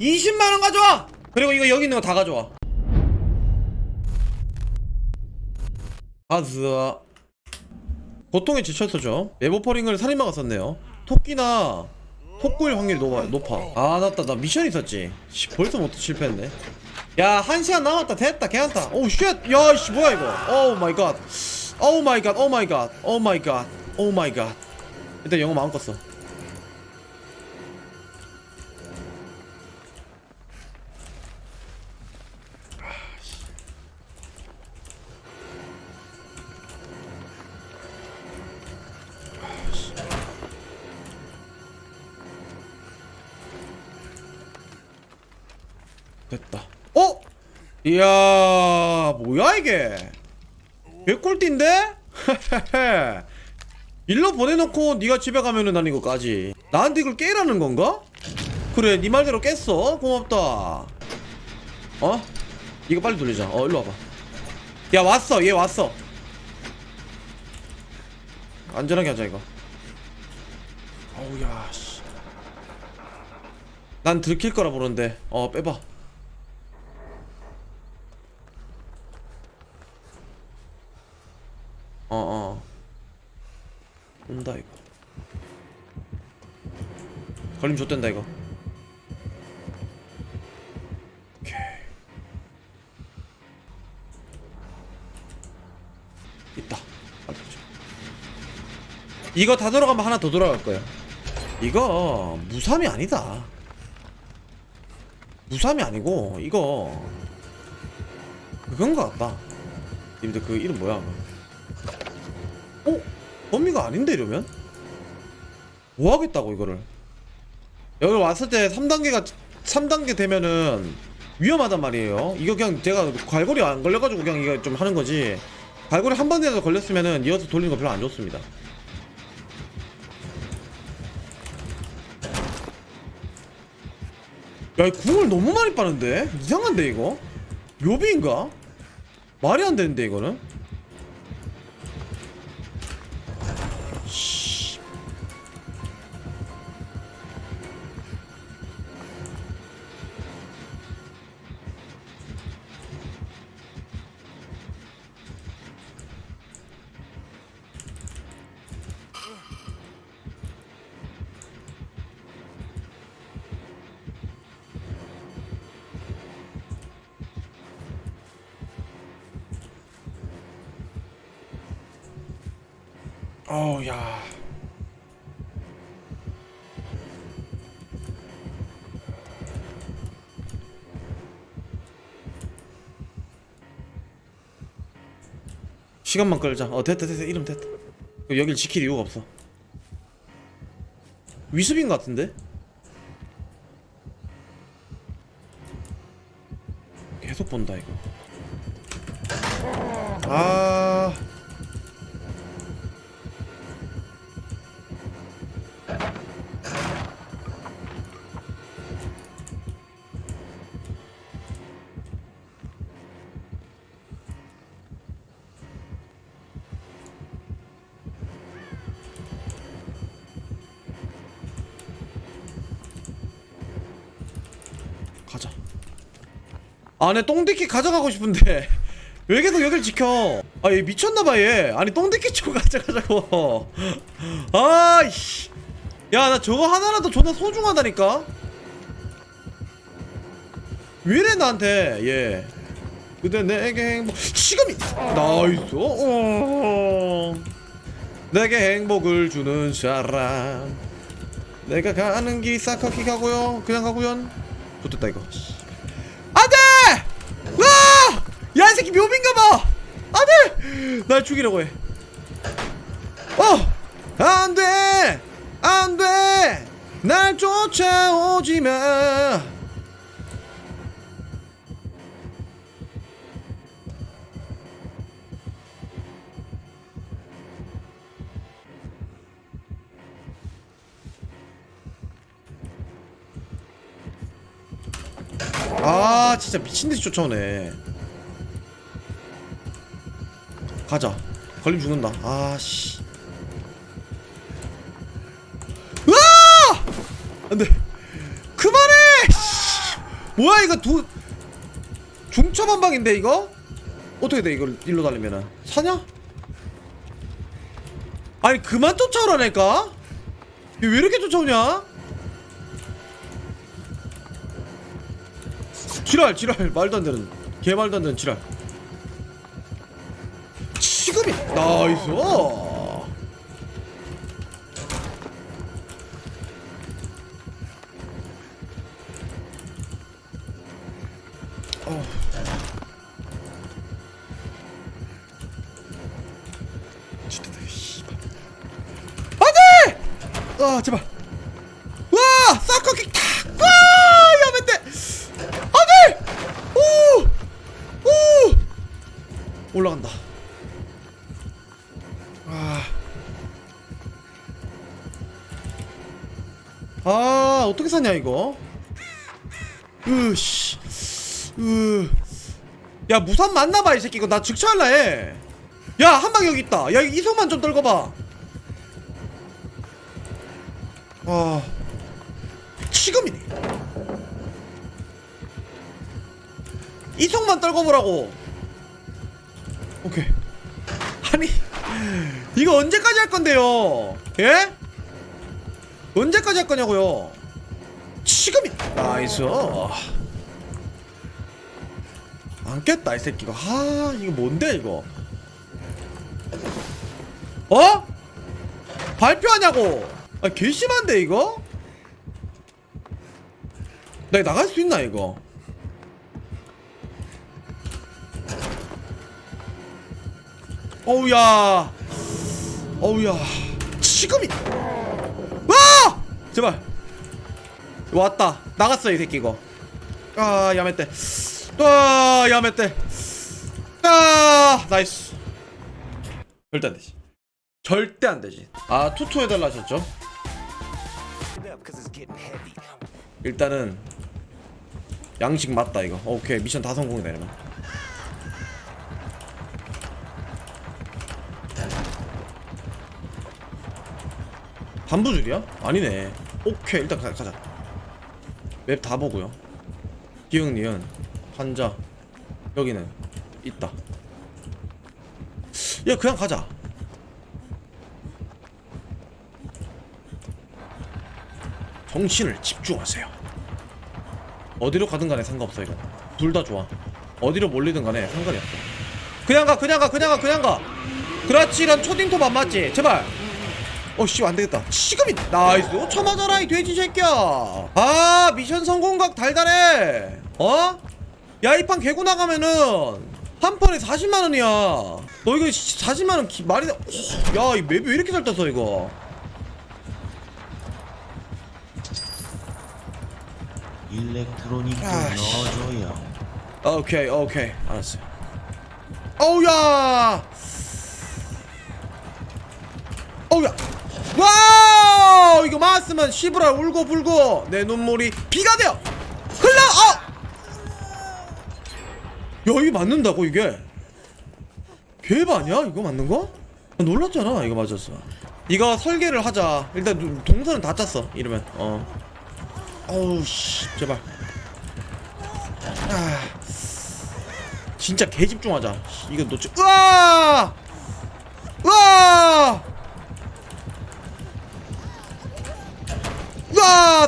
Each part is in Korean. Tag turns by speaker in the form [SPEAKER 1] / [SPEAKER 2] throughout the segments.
[SPEAKER 1] 20만원 가져와! 그리고 이거 여기 있는 거 다 가져와. 아즈 보통의 지철서죠. 메모퍼링을 살인마가 썼네요. 토끼나 토꾸일 확률이 높아, 높아. 아 맞다. 나 미션 있었지. 씨, 벌써 못 실패했네. 야한 시간 남았다. 됐다. 괜찮다 오우 쉣 야씨 뭐야 이거. 오 마이 갓오 마이 갓오 마이 갓오 마이 갓오 마이 갓 일단 영어 마음껏 써 이야, 뭐야 이게? 개꿀띠인데? 일로 보내놓고 네가 집에 가면은 난 이거 까지. 나한테 이걸 깨라는 건가? 그래, 네 말대로 깼어. 고맙다. 어? 이거 빨리 돌리자. 어, 일로 와봐. 야, 왔어. 얘 왔어. 안전하게 하자 이거. 어우야, 씨. 난 들킬 거라 보는데. 어, 빼봐. 어어. 온다 이거. 걸림 좆된다 이거. 오케이. 있다. 보자. 이거 다 돌아가면 하나 더 돌아갈 거야. 이거 무삼이 아니다. 무삼이 아니고 이거. 그건 거 같다. 님들 그 이름 뭐야 어? 범위가 아닌데 이러면? 뭐 하겠다고 이거를 여기 왔을 때 3단계가 3단계 되면은 위험하단 말이에요 이거 그냥 제가 갈고리 안 걸려가지고 그냥 이거 좀 하는 거지 갈고리 한 번이라도 걸렸으면은 이어서 돌리는 거 별로 안 좋습니다 야 이 궁을 너무 많이 빠는데? 이상한데 이거? 묘비인가? 말이 안 되는데 이거는? 어우 야. 시간만 끌자. 어 됐다 됐다 이름 됐다. 여길 지킬 이유가 없어. 위습인 것 같은데? 계속 본다 이거. 아 아, 내 똥디키 가져가고 싶은데 왜 계속 여길 지켜? 아, 얘 미쳤나봐 얘. 아니 똥디키 좀 가져가자고. 아이씨. 야, 나 저거 하나라도 존나 소중하다니까. 왜 이래 나한테 얘. 근데 내게 행복 지금이 나이스. 어. 내게 행복을 주는 사람. 내가 가는 길 싹하기 가고요. 그냥 가고요. 좋됐다 이거. 안돼! 와! 야, 이 새끼 묘빈가봐! 안돼! 날 죽이려고 해. 어! 안돼! 안돼! 날 쫓아오지 마! 아 진짜 미친듯이 쫓아오네 가자 걸림 죽는다 아씨 으아 안돼 그만해 씨. 뭐야 이거 두 중첩한방인데 이거? 어떻게 돼 이걸 일로 달리면은 사냐? 아니 그만 쫓아오라니까? 왜 이렇게 쫓아오냐? 지랄 지랄 말도 안 되는 개 말도 안 되는 지랄 나이스 어. 아 제발 와 사커킥 탁 와 야맨데 안돼! 오! 오! 올라간다 아 어떻게 사냐 이거? 으씨. 으. 야 무산 맞나봐 이 새끼. 이거 나 즉처할라 해야 한방 여기 있다. 야 이성만 좀 떨궈봐. 아. 지금이네. 이성만 떨궈보라고. 오케이. 아니 이거 언제까지 할 건데요? 예? 언제까지 할 거냐고요 지금이 나이스. 안 깼다 이 새끼가. 아 이거 뭔데 이거? 어? 발표하냐고? 아 개심한데 이거? 나 나갈 수 있나 이거? 어우야. 어우야. 지금이 와! 제발 왔다. 나갔어 이 새끼 이거. 아 야매떼. 아 야매떼. 아 나이스. 절대 안 되지. 절대 안 되지. 아 투투 해달라 하셨죠? 일단은 양식 맞다 이거. 오케이 미션 다 성공이다 이러면 반부줄이야? 아니네. 오케이 일단 가, 가자 맵 다 보고요. 기흥 니은 환자 여기는 있다. 야 그냥 가자. 정신을 집중하세요. 어디로 가든 간에 상관없어 이거. 둘다 좋아. 어디로 몰리든 간에 상관이 없어. 그냥 가 그냥 가 그냥 가 그냥 가! 그렇지 이런 초딩톱 안 맞지? 제발 어씨 안되겠다. 지금이 나이스. 어, 쳐맞아라 이 돼지 새끼야. 아 미션 성공각 달달해. 어? 야 이 판 개구 나가면은 한 판에 40만원이야. 너 이거 40만원 기, 말이 야이 맵이 왜 이렇게 잘 떴어 이거?
[SPEAKER 2] 일렉트로닉 좀
[SPEAKER 1] 아, 씨.
[SPEAKER 2] 넣어줘요.
[SPEAKER 1] 오케이 오케이. 알았어 어우야! 어우야 와우 이거 맞으면 시브라 울고 불고 내 눈물이 비가 되어 흘러 어! 야 이게 맞는다고 이게 아니야 이거 맞는 거? 나 놀랐잖아 이거 맞았어 이거 설계를 하자 일단 누- 동선은 다 짰어 이러면 어 어우 씨 제발 아 진짜 개 집중하자. 씨, 이거 놓치. 으아! 으아!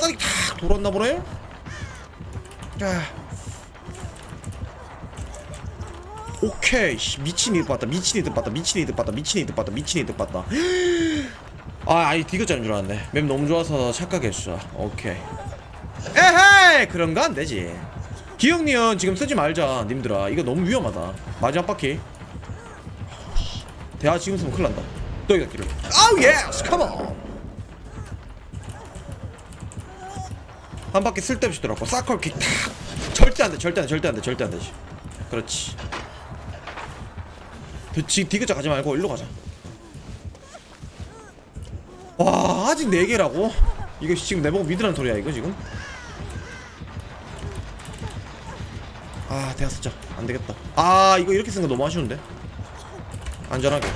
[SPEAKER 1] 쌀이 탁 돌았나 보네. 아. 오케이. 씨, 미친 이득 봤다. 미친 이득 봤다. 미친 이득 봤다. 미친 이득 봤다. 미친 이득 봤다. 아, 아니 디귿자인 줄 알았네. 맵 너무 좋아서 착각했어. 오케이. 에헤이! 그런 거 안 되지. 기억니은 지금 쓰지 말자 님들아 이거 너무 위험하다 마지막 바퀴 대화 지금 쓰면 큰일 난다 또 여기다 길을 아우 예스 컴온 한 바퀴 쓸데없이 돌았고 사컬 킥 탁. 절대 안돼 절대 안돼 절대 안돼 절대 안돼 그렇지. 지 디귿자 가지 말고 일로 가자. 와 아직 4개라고? 이거 지금 내보고 믿으라는 소리야 이거 지금? 아 대학 쓰자. 안되겠다. 아 이거 이렇게 쓴 거 너무 아쉬운데? 안전하게.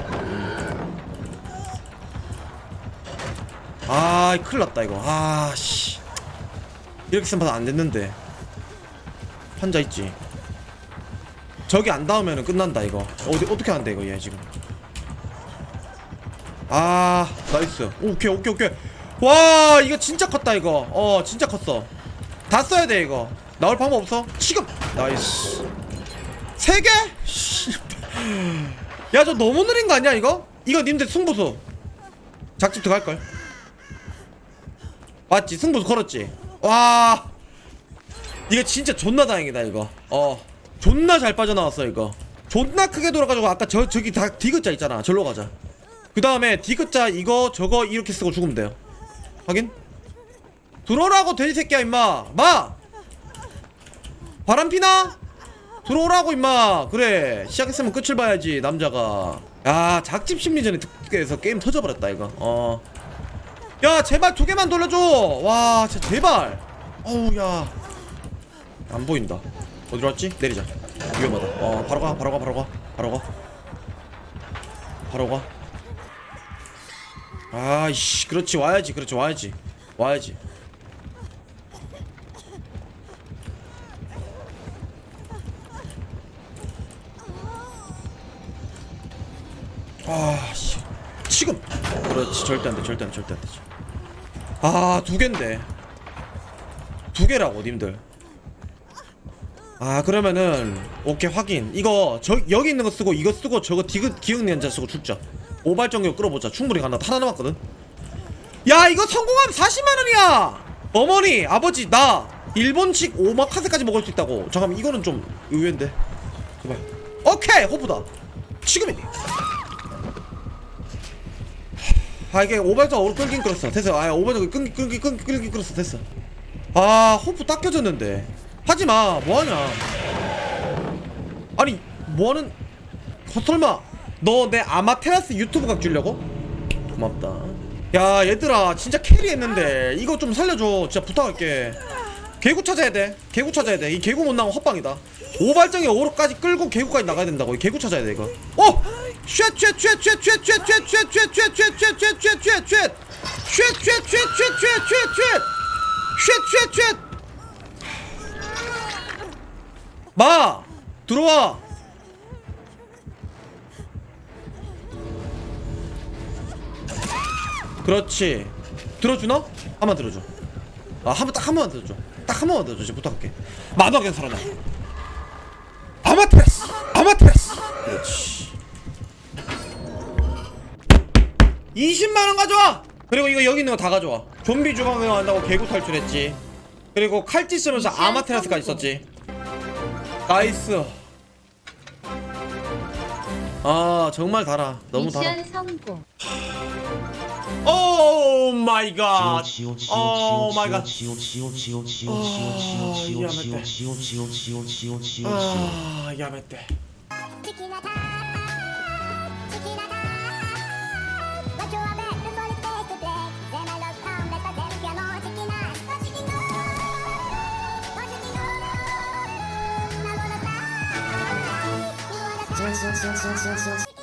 [SPEAKER 1] 아 큰일났다 이거. 아씨 이렇게 쓰면 안 됐는데. 판자 있지. 저기 안 닿으면 끝난다 이거. 어디 어떻게 한대 이거 얘 지금. 아 나이스. 오케이 오케이 오케이. 와 이거 진짜 컸다 이거. 어 진짜 컸어. 다 써야 돼 이거. 나올 방법 없어? 지금. 나이스. 세 개? 야 저 너무 느린 거 아니야 이거? 이거 님들 승부수. 작집 들어갈걸? 맞지? 승부수 걸었지 와. 이거 진짜 존나 다행이다 이거. 어. 존나 잘 빠져나왔어 이거. 존나 크게 돌아가지고 아까 저 저기 다 디귿자 있잖아. 절로 가자. 그 다음에 디귿자 이거 저거 이렇게 쓰고 죽으면 돼요. 확인? 들어오라고 돼지 새끼야 임마. 마! 바람피나? 들어오라고 임마. 그래. 시작했으면 끝을 봐야지 남자가. 야 작집 심리전에 특께해서 게임 터져버렸다 이거. 어 야 제발 두 개만 돌려줘. 와 제발 어우 야안 보인다. 어디로 왔지? 내리자. 위험하다. 어 바로 가 바로 가 바로 가. 바로 가. 바로 가. 아이씨 그렇지 와야지 그렇지 와야지. 와야지. 아씨 지금. 그렇지 절대 안돼 절대 안돼 절대 안돼 아두 갠데. 두 개라고 님들. 아 그러면은 오케이 확인. 이거 저 여기 있는 거 쓰고 이거 쓰고 저거 디귿 기억 연자 쓰고 죽자. 오발전기로 끌어보자. 충분히 간다. 하나 남았거든. 야 이거 성공하면 40만원이야! 어머니 아버지 나 일본식 오마카세까지 먹을 수 있다고. 잠깐만 이거는 좀 의외인데. 제발 오케이 호프다. 지금이니 아 이게 오발전 오로 끌긴 끌었어. 됐어. 아 오발전 끌긴 끌긴 끌긴 끌긴 끌었어. 됐어. 아 호프 딱 껴졌는데. 하지마. 뭐하냐? 아니 뭐하는 거 설마. 너 내 아마테라스 유튜브 각 주려고? 고맙다. 야 얘들아 진짜 캐리했는데. 이거 좀 살려줘. 진짜 부탁할게. 개구 찾아야 돼. 개구 찾아야 돼이 개구 못 나오면 헛방이다. 오발정에 오로까지 끌고 개구까지 나가야 된다고. 이 개구 찾아야 돼 이거. 어! 마 들어와 그렇지 들어주나? 한 번 들어줘 아 한 번 딱 한 번만 들어줘 딱 한 번만 들어줘 이제 부탁할게 마, 마, 그냥 살아나 아마테라스 아마테라스 그렇지 20만원 가져와 그리고 이거 여기 있는 거 다 가져와 좀비 주방에 한다고 개구 탈출했지 그리고 칼찌 쓰면서 아마테라스까지 썼지 나이스 아 정말 달아 너무 달아
[SPEAKER 3] 미션 성공.
[SPEAKER 1] 오 마이 갓
[SPEAKER 2] 오
[SPEAKER 1] 마이 갓 아, 야매떼. 아 야매떼
[SPEAKER 4] そう、そう、そう、そ、